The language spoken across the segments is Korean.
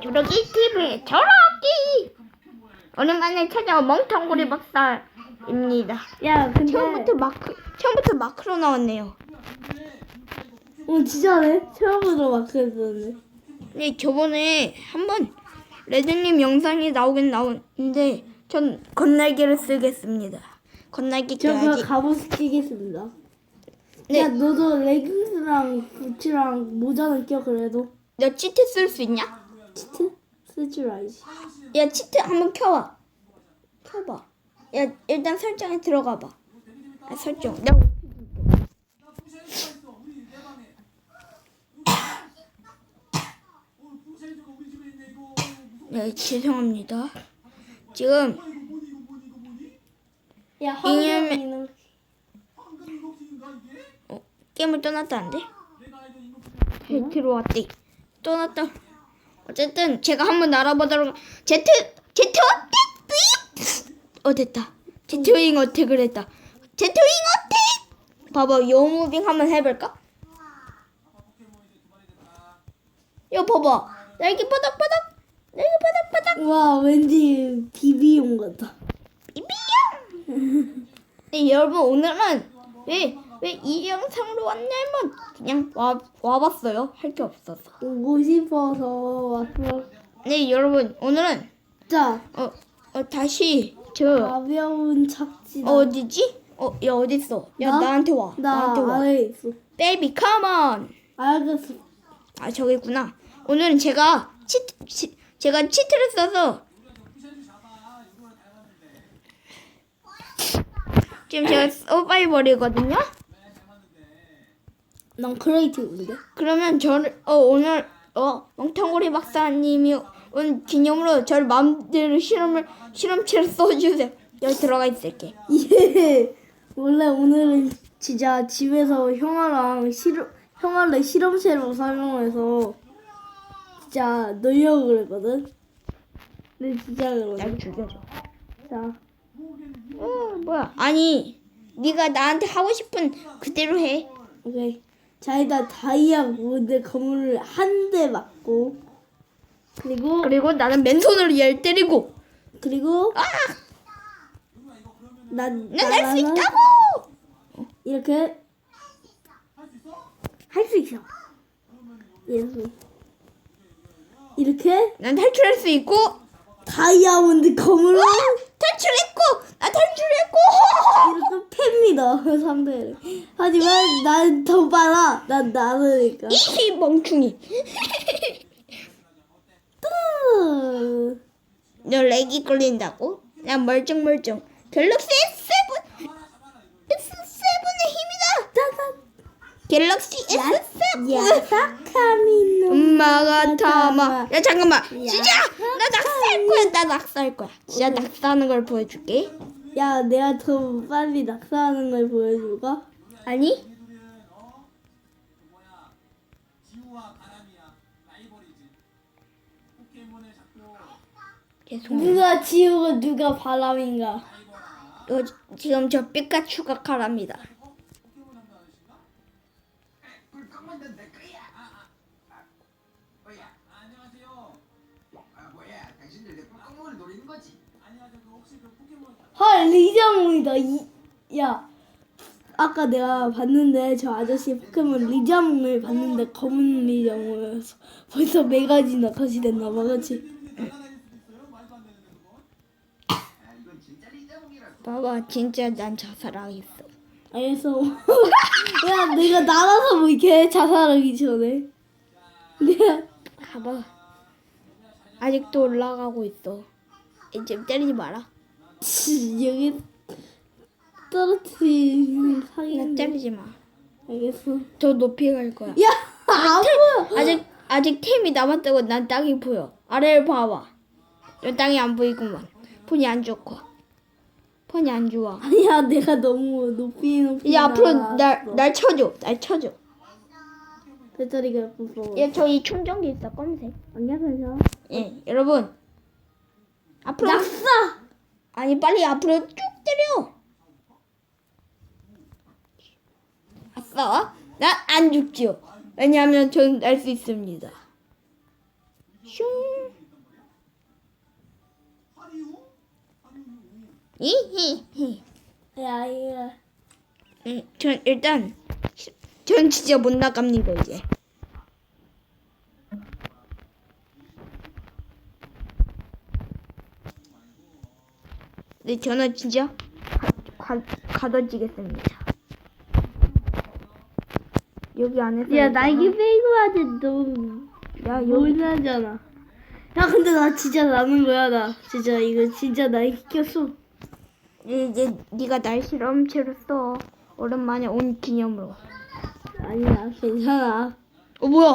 주러기 TV의 저러기 오랜만에 찾아온 멍텅구리 박사입니다. 야, 근데 처음부터 마크 처음부터 마크로 나왔네요. 어 진짜네. 처음으로 마크했었네. 네 저번에 한번 레드님 영상이 나오긴 나오는데 전 건날개를 쓰겠습니다. 건날개 저 껴야지. 갑옷 끼겠습니다. 네. 야, 너도 레깅스랑 부츠랑 모자는 껴 그래도. 너 치트 쓸 수 있냐? 치트? 쓸 줄 알지. 야 치트 한번 켜봐. 켜봐. 야 일단 설정에 들어가 봐. 아 설정. 나네 죄송합니다. 지금 야, 이념에- 화면이는 게임을 떠났다는데? 네, 들어왔대. 떠났다. 어쨌든 제가 한번 알아보도록 제트 제트 어택 어 됐다. 제트윙 어택을 했다. 제트윙 어택. 봐봐 요무빙 한번 해볼까? 야 봐봐 날개 바닥바닥 날개 바닥바닥 와, 왠지 비비용 같다. 이비영. 네 여러분 오늘은 왜 왜 이 영상으로 왔냐면 그냥 와 와봤어요 할 게 없어서. 오고 싶어서 왔어. 네 여러분 오늘은 자, 어, 어 다시 저 가벼운 착지다. 어디지? 어, 야 어디 있어? 야 나? 나한테 와. 나 나한테 와. 아래에 있어. 베이비 컴온. 알겠어. 아 저기 있구나. 오늘은 제가 치트 치, 제가 치트를 써서 지금 제가 서바이벌이거든요. 난 크리에이티브인데. 그러면 저를 어 오늘 어 멍텅구리 박사님이 온 기념으로 저를 마음대로 실험을 실험체를 써주세요. 여기 들어가 있을게. 예. 원래 오늘은 진짜 집에서 형아랑 실험 형아를 실험실로 사용해서 진짜 놀려고 그랬거든. 근데 진짜. 날 죽여줘. 자, 어 뭐야? 아니 네가 나한테 하고 싶은 그대로 해. 오케이. 자 일단 다이아 모드 건물을 한 대 맞고 그리고 그리고 나는 맨손으로 얘를 때리고 그리고 아! 난 난 할 수 나가서 있다고! 이렇게 할 수 있어. 이렇게 이렇게 난 탈출할 수 있고 다이아몬드 건물로 탈출했고 나 탈출했고 이렇게 팹니다 상대를. 하지만 난 더 빨라. 난 나르니까. 이히 멍충이 뜨. 너 렉이 걸린다고? 난 멀쩡멀쩡 갤럭시 S7 S7의 힘이다. 갤럭시 S7 야사카미노. 엄마가 타마 야 잠깐만 진짜 나 낙사할 거야 나 낙사할 거야 진짜 낙사하는 걸 보여줄게 야, 내가 더 빨리 낙사하는 걸 보여줄까? 아니 죄송해요 누가 지우고 누가 바람인가? 요, 지금 저 삐까추가 가랍니다 불평만든 내 헐, 리자몽이다. 이, 야, 아까 내가 봤는데 저 아저씨 포켓몬 리자몽을 봤는데 검은 리자몽이어서 벌써 네 가지나 같이 됐나 봐, 그렇지? 아 이건 진짜 리자몽이라고. 봐봐 진짜 난 자살하겠어 알겠어. 야, 내가 날아서 뭐 이렇게 자살하기 전에. 내가 가봐 아직도 올라가고 있어 이제 때리지 마라 치, 여기 떨어뜨리는 나 사이인데. 때리지 마 알겠어. 더 높이 갈 거야 야, 안 보여. 아직 아직 템이 남았다고 난 땅이 보여. 아래를 봐봐. 여 땅이 안 보이구만. 폰이 안 좋고. 폰이 안 좋아. 아니야, 내가 너무 높이 높이. 이제 앞으로 날아갔어. 날날 쳐줘. 날 쳐줘. 배터리가 무서워. 얘 저기 충전기 있어 검은색. 안녕, 괜찮아. 예 여러분. 앞으로 낙사! 아니 빨리 앞으로 쭉 때려. 아싸. 난 안 죽지요. 왜냐하면 전 날수 있습니다. 슝. 히히히. 야, 야. 음, 전 일단 전 진짜 못 나갑니다 이제. 네, 저는 진짜 가, 가, 가 둬지겠습니다. 여기 안에서 야 날개 빼고 하지 너무 야 여기 모나잖아. 야 근데 나 진짜 나는 거야 나 진짜 이거 진짜 날개 꼈어. 이제 네가 날 실험체로 써. 오랜만에 온 기념으로. 아니야 괜찮아. 어 뭐야?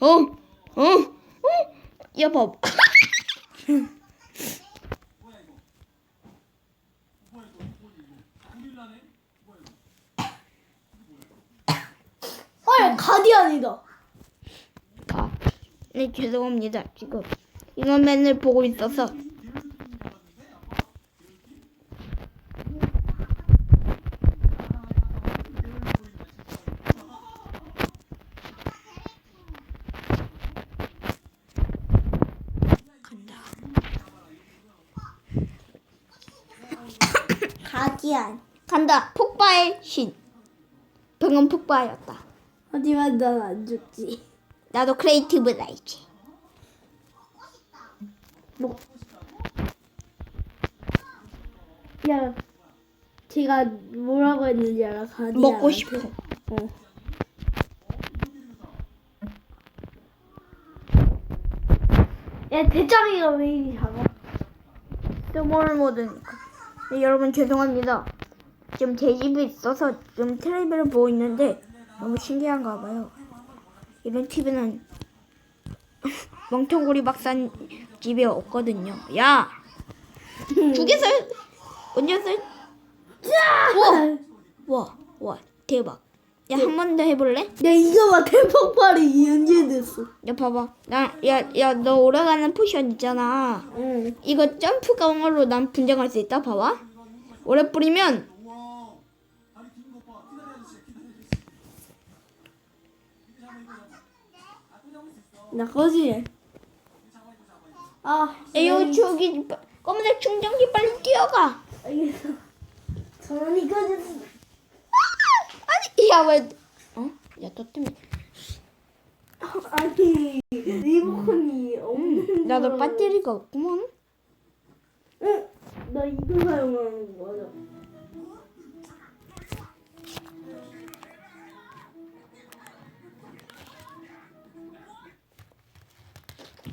어? 어? 어? 야 봐. 어 가디언이다. 아, 네 죄송합니다. 지금 이것맨을 보고 있어서. 간다. 가디언. 간다. 폭발 신. 방금 폭발이었다. 하지만 난 안 죽지. 나도 크리에이티브다 이제. 뭐? 야, 제가 뭐라고 했는지 알아? 가디언. 먹고 싶어. 어. 야, 대장이가 왜 이리 작아? 스몰 모드니까. 네, 여러분 죄송합니다. 지금 제 집에 있어서 지금 텔레비를 보고 있는데 너무 신기한가 봐요. 이런 TV는 멍텅구리 박사 집에 없거든요. 야! 두 개 살, 언제 살? 우와! 와, 와, 대박. 야, 한 번 더 해볼래? 야, 이거 봐, 대폭발이 연재됐어. 야, 봐봐. 나, 야, 야, 너 오래가는 포션 있잖아. 응. 이거 점프 강화로 난 분장할 수 있다. 봐봐. 오래 뿌리면 나 거지. 아, 에요 저기 빠- 검은색 충전기 빨리 뛰어가. 알겠어. 전원이 꺼졌어. 아니 야 왜? 어? 야너 때문에 아니, 리모컨이 없는 나도. 배터리가 없구만. 응, 나 이거 사용하는 거 맞아.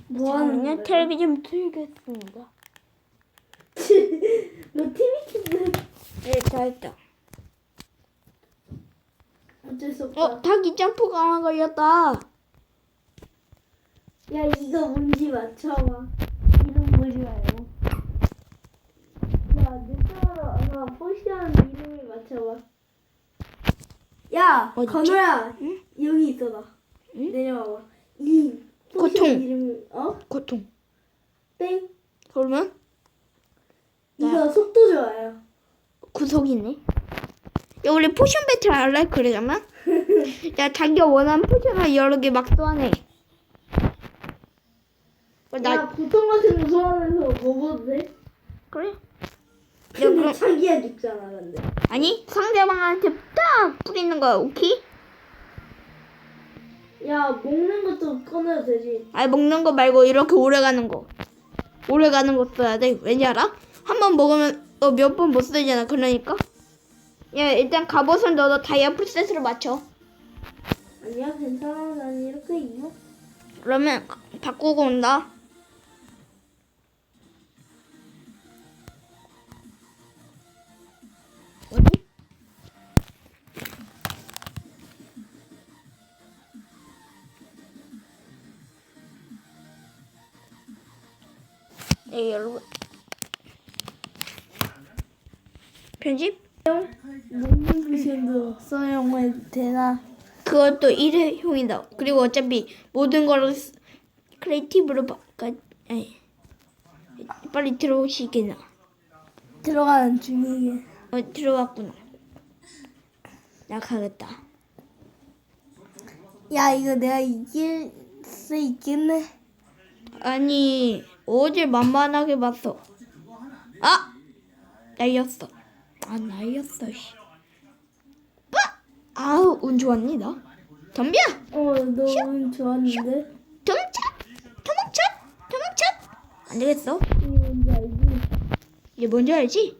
뭐 하는 거야? 텔레비전 틀겠습니다. 너 TV 켰네. 네, 다 했다. 어쩔 수 없다. 어, 닭이 점프 강화 걸렸다. 야, 이거 뭔지 맞춰봐. 이름 뭐지 말고. 야, 아까 포시하는 이름을 맞춰봐. 야? 건우야. 응? 여기 있어봐. 응? 내려와봐. 이 포시한 고통. 이름, 어? 고통. 땡. 그러면 이거 속도 좋아요. 구속이네. 야, 우리 포션 배틀 할래? 그러자면? 야, 자기가 원하는 포션을 여러 개 막 쏘아내. 어, 나 야, 보통 같은 거 소환해서 먹어도 돼? 그래? 야, 근데 그럼 자기야 죽잖아, 근데. 아니 상대방한테 딱 뿌리는 거야, 오케이? 야, 먹는 것도 꺼내도 되지. 아니 먹는 거 말고 이렇게 오래 가는 거. 오래 가는 거 써야 돼. 왠지 알아? 한 번 먹으면 어, 몇 번 못 쓰잖아. 그러니까. 야 일단 갑옷은 너도 다이아 풀셋으로 맞춰. 아니야, 괜찮아. 난 이렇게 입어. 그러면 바꾸고 온다. 네 여러분 편집? 사용해도 되나? 그것도 일회용이다. 그리고 어차피 모든 쓰- 크리에이티브로 바꿔. 아니, 빨리 들어오시게나. 들어가는 중이게. 어 들어왔구나. 나 가겠다. 야, 이거 내가 이길 수 있겠네. 아니 어제 만만하게 봤어. 아 날렸어. 아 날렸어. 씨. 빠! 아우 운 좋았니 너? 덤벼. 어 너무 좋았는데. 도망쳐. 도망쳐. 도망쳐. 안 되겠어. 이게 뭔지 알지? 이게 뭔지 알지?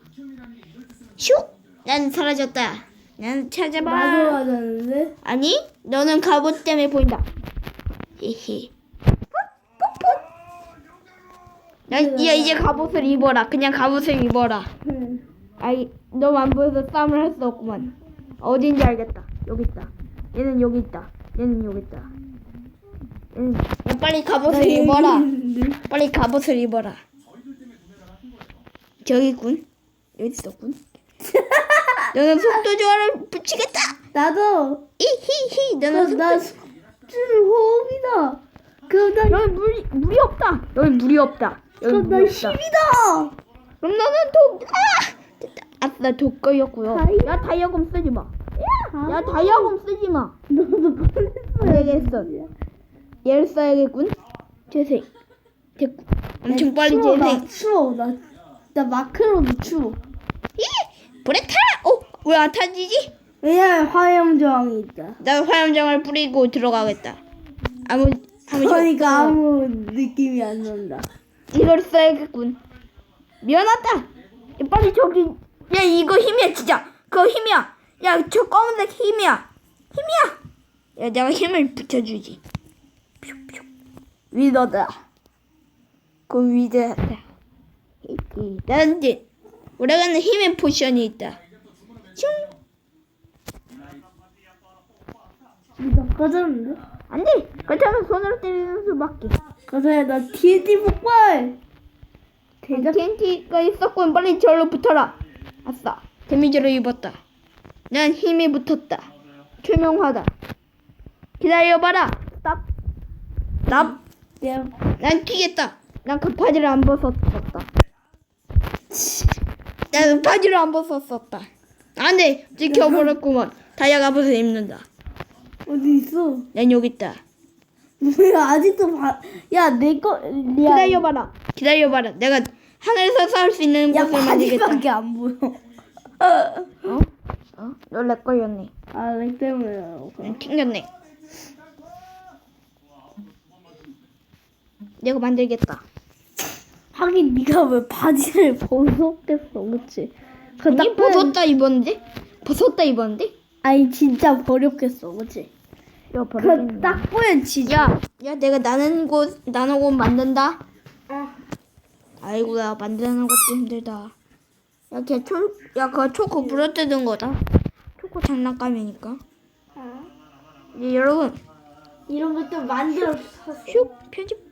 슉. 난 사라졌다. 난 찾아봐. 나도 맞았는데. 아니, 너는 갑옷 때문에 보인다. 히히. 야, 야, 이제 갑옷을 입어라. 그냥 갑옷을 입어라. 응. 아이, 너안 보여서 싸움을 할 수 없구만. 어딘지 알겠다. 여기 있다. 얘는 여기 있다. 얘는 여기 있다. 얘는 야, 빨리 갑옷을 입어라. 빨리 갑옷을 입어라. 저기 있군. 여기 있었군. 너는 속도 조화를 붙이겠다. 나도. 이히히. 너는 나 속도... 숙주를 호흡이다. 그럼 나 여기 물이 물이 없다. 여기 물이 없다. 여기 그럼 나 없다. 힘이다. 그럼 너는 독. 아! 됐다. 아싸 독거였고요. 다이- 야 다이아검 쓰지 마. 야, 야 다이아검 쓰지 마. 너도 안 되겠어. 얘를 써야겠군. 재생. 됐고. 엄청 빨리 추워, 나 재생. 추워. 나, 나 마크로도 추워. 예! 불에 타라. 어? 왜 안 타지지? 왜냐면 화염 저항이 있다. 나 화염장을 뿌리고 들어가겠다. 아무 아무 그러니까 아무 느낌이 안 난다. 이걸 써야겠군. 미안하다. 야, 빨리 저기. 야 이거 힘이야 진짜. 그거 힘이야. 야 저 검은색 힘이야. 힘이야. 야 내가 힘을 붙여주지. 퓨퓨. 위더다. 그 위더다. 난지 오래가는 힘의 포션이 있다. 슝. 이거 꺼졌는데? 안 돼. 그렇다면 손으로 때리는 수밖에. 가서야 나 TNT 폭발. 대작 TNT가 있었군. 빨리 절로 붙어라. 아싸. 데미지를 입었다. 난 힘이 붙었다. 투명하다. 기다려봐라. 스탑. 스탑. 내가 난 튀겠다. 난 그 바지를 안 벗었었다. 나는 바지를 안 벗었었다. 안 돼. 지켜버렸구먼. 다이아 갑옷을 입는다. 어디 있어? 난 여기 있다. 뭐야 아직도 봐. 야 내 거 야, 기다려봐라. 기다려봐라. 내가 하늘에서 살수 있는 야 곳을 만들겠다. 바지밖에 안 보여. 어? 어? 너내 거였네. 아 렉 때문에. 응, 튕겼네. 내가 만들겠다. 하긴 네가 왜 바지를 벗었겠어, 그렇지? 그 아니 딱 보면- 벗었다 입었는데? 벗었다 입었는데? 아니 진짜 버렸겠어, 그렇지? 이거 버리겠네. 그딱 보면 진짜. 야, 야 내가 나는 곳 나는 곳 만든다. 어. 아이고야 만드는 것도 힘들다. 야, 걔 초, 야, 그거 초코 물어뜯은 거다. 초코 장난감이니까. 어. 예, 여러분, 이런 것도 만들어. 슉 편집.